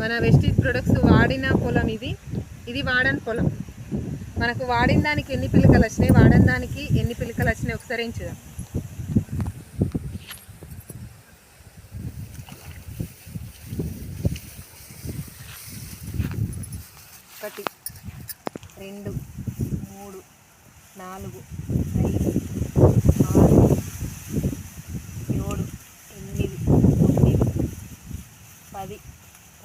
మన Vestige products వాడిన పొలం ఇది. ఇది వాడని పొలం. మనకు వాడిన దానికి ఎన్ని పిలకలు వచ్చినాయి వాడని దానికి ఎన్ని పిలకలు వచ్చినాయి ఒకసారి ఏం చూద్దాం. ఒకటి రెండు మూడు నాలుగు ఐదు ఆరు ఏడు ఎనిమిది తొమ్మిది పది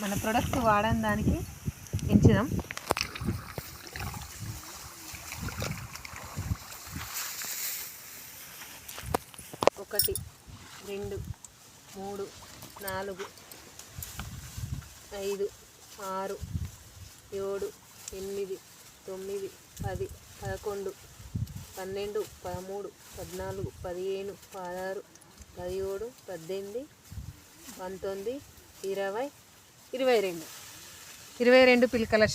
మన ప్రొడక్ట్ వాడని దానికి ఎంచుదాం ఒకటి రెండు మూడు నాలుగు ఐదు ఆరు ఏడు ఎనిమిది తొమ్మిది పది పదకొండు పన్నెండు పదమూడు పద్నాలుగు పదిహేను పదహారు పదిహేడు పద్దెనిమిది పంతొమ్మిది ఇరవై ఇరవై రెండు. ఇరవై రెండు పిలకలు